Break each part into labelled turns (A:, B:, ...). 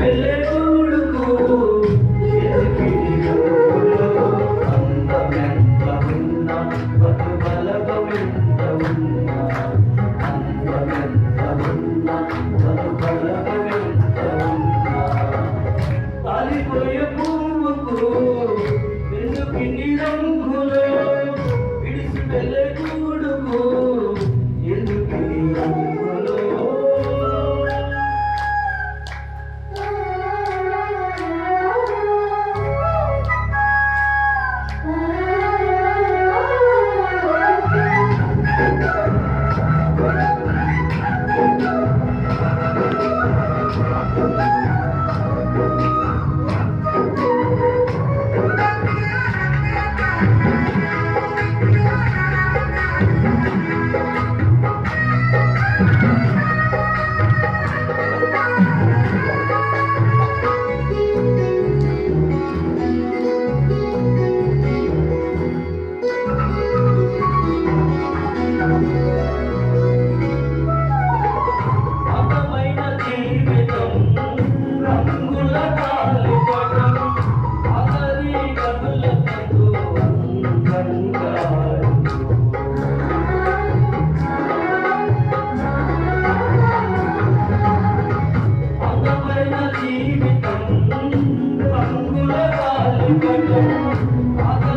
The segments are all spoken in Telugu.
A: వెళ్ళే Adam.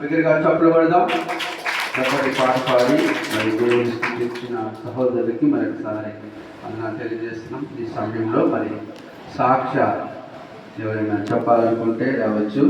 A: బిగ్గరగా చప్పులు పడదాం పాట పాడి మరి దేవుని స్థుతించిన సహోదరుడికి మరొకసారి అన్న తెలియజేస్తున్నాం. ఈ సమయంలో మరి సాక్ష ఎవరైనా చెప్పాలనుకుంటే రావచ్చు.